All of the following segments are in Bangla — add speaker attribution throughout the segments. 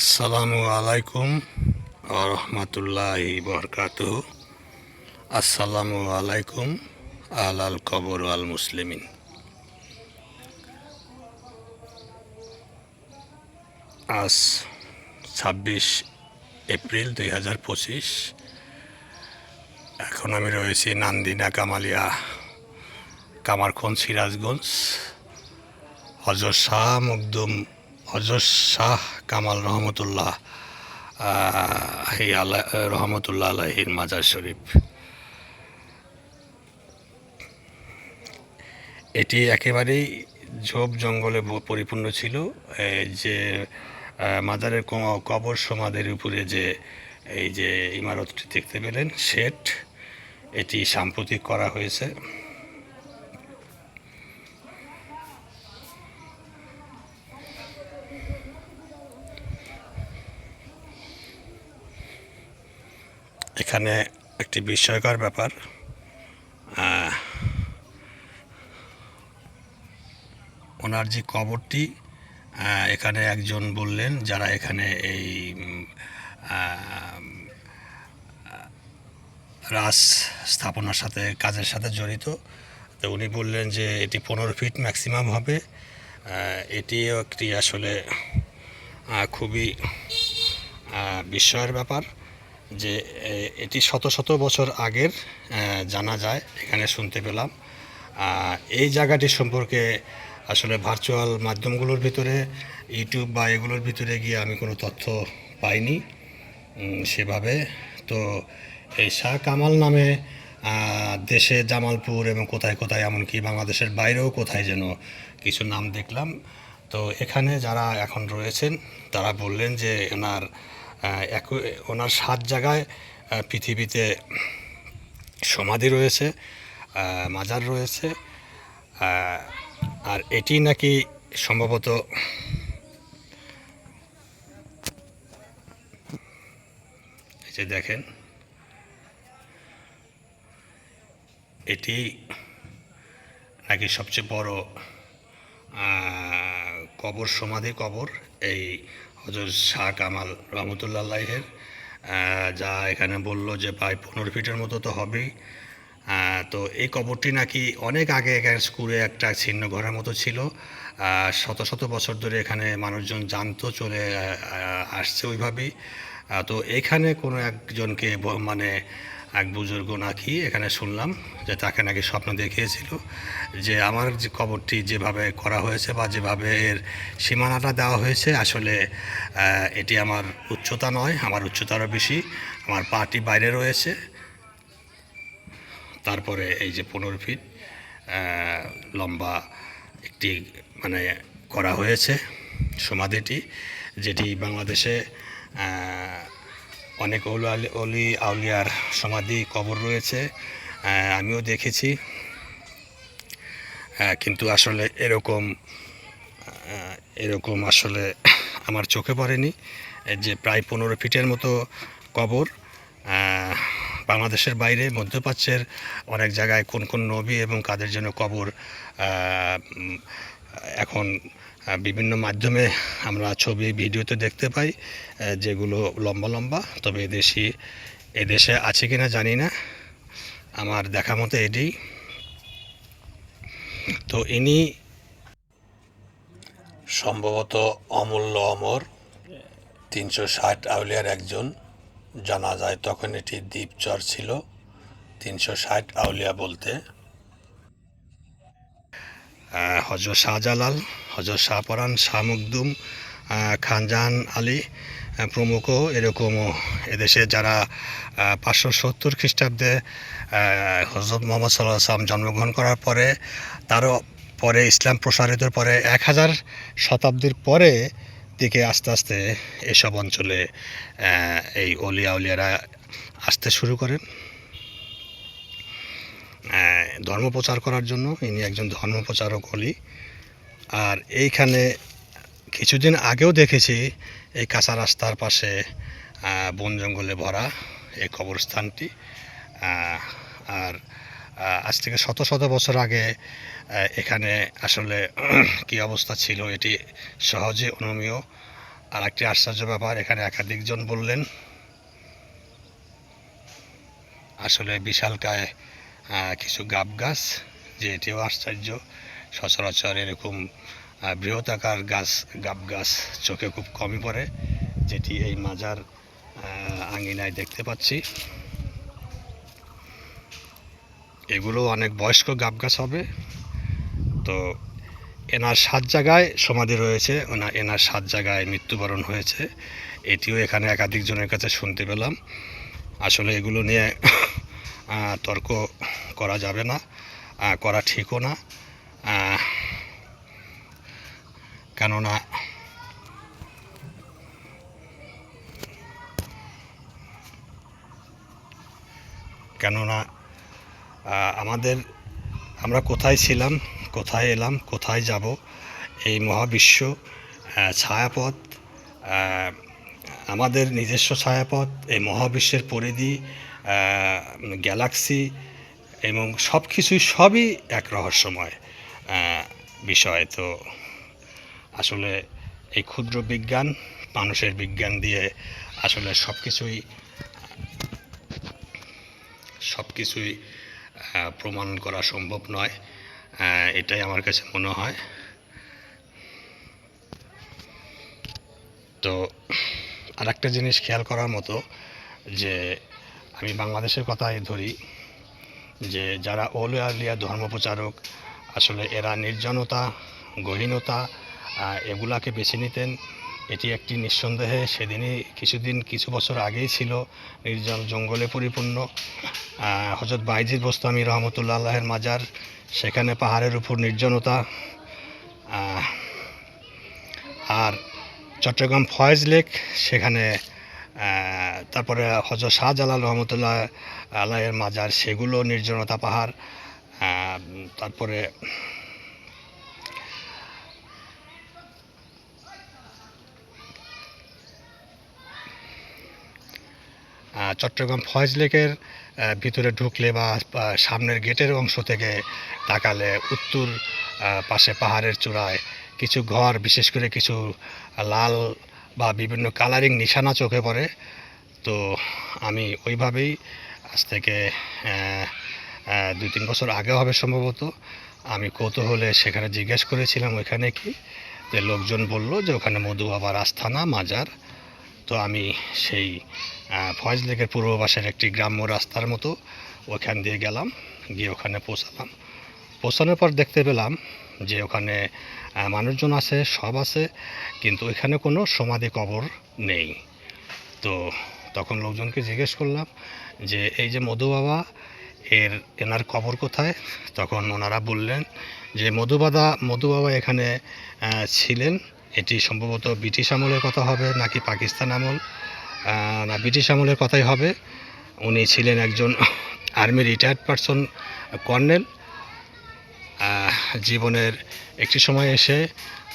Speaker 1: আসসালামু আলাইকুম রহমতুল্লাহি বরকাত আসসালামু আলাইকুম আলাল কবর আল মুসলিমিন। আজ ছাব্বিশ এপ্রিল দুই হাজার পঁচিশ। এখন আমি রয়েছি নান্দিনা কামালিয়া কামারখন সিরাজগঞ্জ। হজর শাহ মুকদুম হজর শাহ কামাল রহমতুল্লাহ রহমতুল্লাহ আলাহির মাজার শরীফ। এটি একেবারেই ঝোপ জঙ্গলে পরিপূর্ণ ছিল। যে মাজারের কবর সমাধির উপরে যে, এই যে ইমারতটি দেখতে পেলেন শেড এটি সাম্প্রতিক করা হয়েছে। এখানে একটি বিস্ময়কর ব্যাপার ওনার যে কবরটি এখানে একজন বললেন যারা এখানে এই রাস স্থাপনার সাথে, কাজের সাথে জড়িত। তো উনি বললেন যে এটি পনেরো ফিট ম্যাক্সিমাম হবে। এটিও একটি আসলে খুবই বিস্ময়ের ব্যাপার। যে এটি শত শত বছর আগের জানা যায় এখানে শুনতে পেলাম। এই জায়গাটি সম্পর্কে আসলে ভার্চুয়াল মাধ্যমগুলোর ভিতরে ইউটিউব বা এগুলোর ভিতরে গিয়ে আমি কোনো তথ্য পাইনি। সেভাবে। তো এই শাহ কামাল নামে দেশে জামালপুর এবং কোথায় কোথায় এমনকি বাংলাদেশের বাইরেও কোথায় যেন কিছু নাম দেখলাম। তো এখানে যারা এখন রয়েছেন তারা বললেন যে আহ, এক- ওনার সাত জায়গায় পৃথিবীতে সমাধি রয়েছে মাজার রয়েছে আর এটি নাকি সম্ভবত যে দেখেন, এটি নাকি সবচেয়ে বড় কবর, সমাধি কবর, এই হজরত শাহ কামাল রহমতুল্লাহের যা এখানে বলল যে প্রায় পনেরো ফিটের মতো তো হবেই। তো এই কবরটি নাকি অনেক আগে এখানে স্কুলে একটা ছিন্ন ঘরের মতো ছিল। শত শত বছর ধরে এখানে মানুষজন জানতো, চলে আসছে ওইভাবেই। তো এখানে কোনো একজনকে মানে এক বুজুর্গ নাকি এখানে শুনলাম যে তাকে নাকি স্বপ্ন দেখিয়েছিল যে আমার যে কবরটি যেভাবে করা হয়েছে বা যেভাবে এর সীমানাটা দেওয়া হয়েছে, আসলে এটি আমার উচ্চতা নয়, আমার উচ্চতারও বেশি, আমার পাটি বাইরে রয়েছে। তারপরে এই যে পনেরো ফিট লম্বা একটি মানে করা হয়েছে সমাধিটি, যেটি বাংলাদেশে অনেক অলি আউলিয়ার সমাধি কবর রয়েছে। আমিও দেখেছি। কিন্তু আসলে এরকম এরকম আসলে আমার চোখে পড়েনি। যে প্রায় পনেরো ফিটের মতো কবর বাংলাদেশের বাইরে, মধ্যপ্রাচ্যের অনেক জায়গায় কোন কোন নবী এবং কাদের জন্য কবর এখন বিভিন্ন মাধ্যমে আমরা ছবি, ভিডিওতে দেখতে পাই যেগুলো লম্বা লম্বা, তবে এদেশি, এদেশে আছে কিনা জানি না। আমার দেখা মতো এটি। তো ইনি সম্ভবত অমূল্য অমর, তিনশো ষাট আউলিয়ার একজন। জানা যায় তখন এটি দ্বীপচর ছিল, তিনশো ষাট আউলিয়া বলতে। আহ, হজরত শাহজালাল হজরত শাহপরান শাহ মুকদুম খানজাহান আলী প্রমুখ এরকমও এদেশে যারা পাঁচশো সত্তর খ্রিস্টাব্দে হজরত মোহাম্মদ সাল্লাহ আসলাম জন্মগ্রহণ করার পরে তারও পরে ইসলাম প্রসারিত পরে এক হাজার শতাব্দীর পরে দিকে আস্তে আস্তে এসব অঞ্চলে এই অলিয়া উলিয়ারা আসতে শুরু করেন ধর্ম প্রচার করার জন্য ইনি একজন ধর্ম প্রচারক অলি আর এইখানে কিছুদিন আগেও দেখেছি এই কাঁচা রাস্তার পাশে বন জঙ্গলে ভরা এই কবরস্থানটি। আর আজ থেকে শত শত বছর আগে এখানে আসলে কি অবস্থা ছিল এটি সহজে অনুমীয়। আর একটি আশ্চর্য ব্যাপার, এখানে একাধিকজন বললেন। আসলে বিশালকায় কিছু গাব গাছ, যে এটিও আশ্চর্য। সচরাচর এরকম বৃহতাকার গাছ, গাব গাছ চোখে খুব কমই পড়ে, যেটি এই মাজার আঙিনায় দেখতে পাচ্ছি। এগুলো অনেক বয়স্ক গাব গাছ হবে। তো এনার সাত জায়গায় সমাধি রয়েছে, ওনা, এনার সাত জায়গায় মৃত্যুবরণ হয়েছে। এটিও এখানে একাধিক জনের কাছে শুনতে পেলাম। আসলে এগুলো নিয়ে তর্ক করা যাবে না করা ঠিকও না কেননা কেননা আমাদের, আমরা কোথায় ছিলাম, কোথায় এলাম, কোথায় যাব, এই মহাবিশ্ব ছায়াপথ আমাদের নিজস্ব ছায়াপথ, এই মহাবিশ্বের পরিধি গ্যালাক্সি এবং সব কিছুই সবই এক রহস্যময় বিষয়। তো আসলে এই ক্ষুদ্র বিজ্ঞান, মানুষের বিজ্ঞান দিয়ে আসলে সব কিছুই সব কিছুই প্রমাণ করা সম্ভব নয় এটাই আমার কাছে মনে হয়। তো আর একটা জিনিস খেয়াল করার মতো যে আমি বাংলাদেশের কথাই ধরি যে যারা ওলে আলিয়া ধর্মপ্রচারক, আসলে এরা নির্জনতা, গহীনতা এগুলাকে বেছে নিতেন। এটি একটি নিঃসন্দেহে সেদিনই কিছুদিন, কিছু বছর আগেই ছিল নির্জন জঙ্গলে পরিপূর্ণ। হজরত বাইজিদ বোস্তামি রহমতুল্লাহ আল্লাহের মাজার, সেখানে পাহাড়ের উপর নির্জনতা। আর চট্টগ্রাম ফয়েজ লেক, সেখানে তারপরে হজরত শাহজালাল রহমতুল্লাহ আল্লাহের মাজার, সেগুলো নির্জনতা পাহাড় তারপরে চট্টগ্রাম ফয়েজ লেকের ভিতরে ঢুকলে বা সামনের গেটের অংশ থেকে তাকালে উত্তর পাশে পাহাড়ের চূড়ায় কিছু ঘর, বিশেষ করে কিছু লাল বা বিভিন্ন কালারিং নিশানা চোখে পড়ে। তো আমি ওইভাবেই আজ থেকে দুই তিন বছর আগে হবে সম্ভবত। আমি কৌতূহলে সেখানে জিজ্ঞেস করেছিলাম, ওইখানে কি? যে লোকজন বলল যে, ওখানে মধু বাবার আস্থানা, মাজার। তো আমি সেই ফয়েজ লেকের পূর্ব পাশের একটি গ্রাম্য রাস্তার মতো ওখান দিয়ে গেলাম, গিয়ে ওখানে পৌঁছালাম। পৌঁছানোর পর দেখতে পেলাম যে ওখানে মানুষজন আছে, সব আছে, কিন্তু ওইখানে কোনো সমাধি কবর নেই। তো তখন লোকজনকে জিজ্ঞেস করলাম যে, এই যে মধু বাবা, এর, এনার কবর কোথায়? তখন ওনারা বললেন যে মধুবাদা মধু বাবা এখানে ছিলেন। এটি সম্ভবত ব্রিটিশ আমলের কথা হবে, নাকি পাকিস্তান আমল। না, ব্রিটিশ আমলের কথাই হবে। উনি ছিলেন একজন আর্মি রিটায়ার্ড পারসন, কর্নেল। জীবনের একটি সময় এসে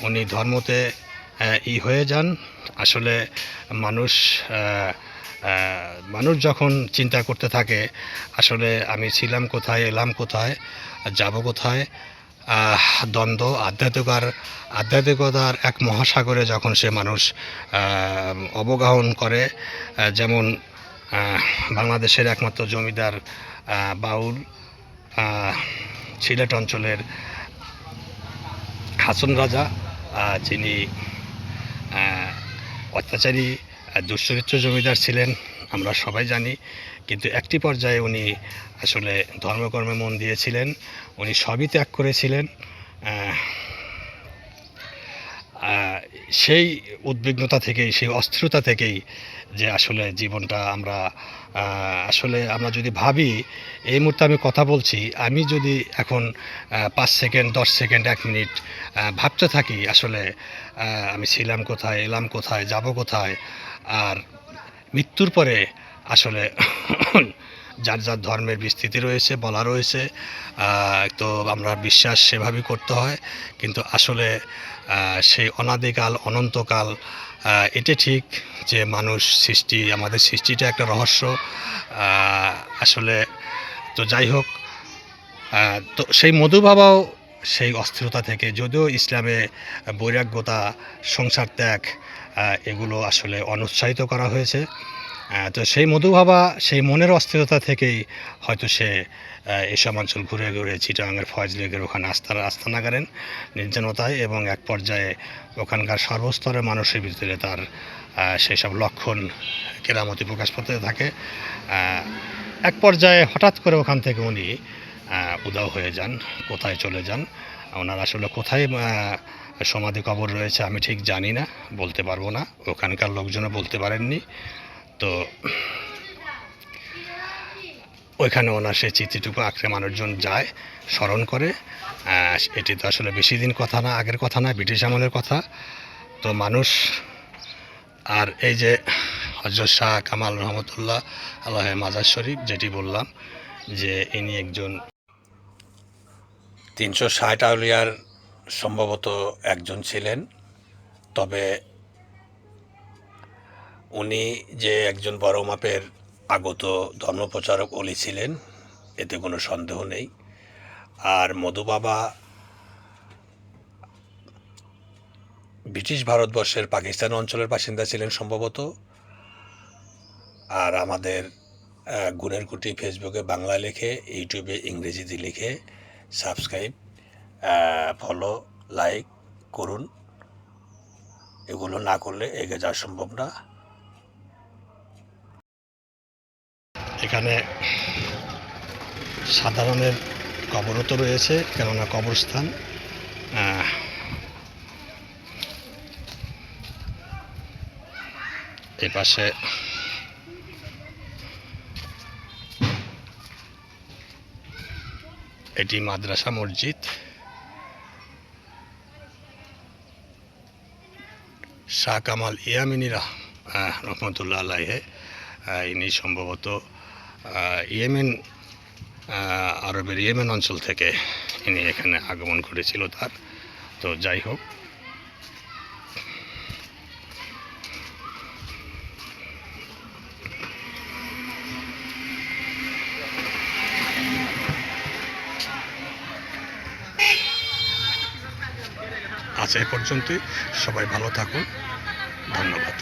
Speaker 1: উনি ধর্মতে ই হয়ে যান। আসলে মানুষ মানুষ যখন চিন্তা করতে থাকে, আসলে আমি ছিলাম কোথায়, এলাম কোথায়, যাব কোথায় দ্বন্দ্ব আধ্যাত্মিকার আধ্যাত্মিকতার এক মহাসাগরে যখন সে মানুষ অবগাহন করে যেমন বাংলাদেশের একমাত্র জমিদার বাউল সিলেট অঞ্চলের হাসন রাজা যিনি অত্যাচারী দুশ্চরিত্র জমিদার ছিলেন, আমরা সবাই জানি। কিন্তু একটি পর্যায়ে উনি আসলে ধর্মকর্মে মন দিয়েছিলেন, উনি সবই ত্যাগ করেছিলেন সেই উদ্বিগ্নতা থেকেই, সেই অস্থিরতা থেকেই যে আসলে জীবনটা আমরা আসলে আমরা যদি ভাবি, এই মুহূর্তে আমি কথা বলছি, আমি যদি এখন পাঁচ সেকেন্ড, দশ সেকেন্ড, এক মিনিট ভাবতে থাকি আসলে আমি ছিলাম কোথায়, এলাম কোথায়, যাব কোথায়, আর মৃত্যুর পরে আসলে যার যার ধর্মের বিস্তৃতি রয়েছে, বলা রয়েছে তো আমরা বিশ্বাস সেভাবেই করতে হয়। কিন্তু আসলে সেই অনাদিকাল, অনন্তকাল এটা ঠিক যে মানুষ সৃষ্টি, আমাদের সৃষ্টিটা একটা রহস্য আসলে তো যাই হোক তো সেই মধু বাবাও সেই অস্থিরতা থেকে, যদিও ইসলামে বৈরাগ্যতা, সংসার ত্যাগ এগুলো আসলে অনুৎসাহিত করা হয়েছে। তো সেই মধুভাবা, সেই মনের অস্থিরতা থেকেই হয়তো সে এসব অঞ্চল ঘুরে ঘুরে চিটাগাঙের ফয়েজ লেগের ওখানে আস্থানা আস্থানা করেন নির্জনতায় এবং এক পর্যায়ে ওখানকার সর্বস্তরের মানুষের ভিতরে তার সেই সব লক্ষণ কেরামতি প্রকাশ পেতে থাকে। এক পর্যায়ে হঠাৎ করে ওখান থেকে উনি উদাও হয়ে যান, কোথায় চলে যান? ওনার আসলে কোথায় সমাধি কবর রয়েছে আমি ঠিক জানি না, বলতে পারব না। ওখানকার লোকজনও বলতে পারেননি। তো ওইখানে ওনার সেই চিঠিটুকু আঁকড়ে মানুষজন যায়, স্মরণ করে। এটি তো আসলে বেশি দিন কথা না, আগের কথা না, ব্রিটিশ আমলের কথা। তো মানুষ, আর এই যে হজরত শাহ কামাল রহমতুল্লাহ আল্লাহ মাজার শরীফ, যেটি বললাম যে ইনি একজন তিনশো ষাট আউলিয়ার সম্ভবত একজন ছিলেন। তবে উনি যে একজন বড় মাপের আগত ধর্মপ্রচারক অলি ছিলেন, এতে কোনো সন্দেহ নেই। আর মধু বাবা ব্রিটিশ ভারতবর্ষের পাকিস্তান অঞ্চলের বাসিন্দা ছিলেন সম্ভবত। আর আমাদের গুণের কুটি ফেসবুকে বাংলা লিখে, ইউটিউবে ইংরেজিতে লিখে সাবস্ক্রাইব ফলো, লাইক করুন। এগুলো না করলে এগিয়ে যাওয়া সম্ভব না। এখানে সাধারণের কবরও তো রয়েছে, কেননা কবরস্থান এই পাশে এটি মাদ্রাসা মসজিদ। শাহ কামাল ইয়ামিনীরা রহমতুল্লাহ আলাইহে ইনি সম্ভবত ইয়েমেন আরবের ইয়েমেন অঞ্চল থেকে ইনি এখানে আগমন করেছিল তার। তো যাই হোক। আজ এ পর্যন্তই। সবাই ভালো থাকুন। ধন্যবাদ।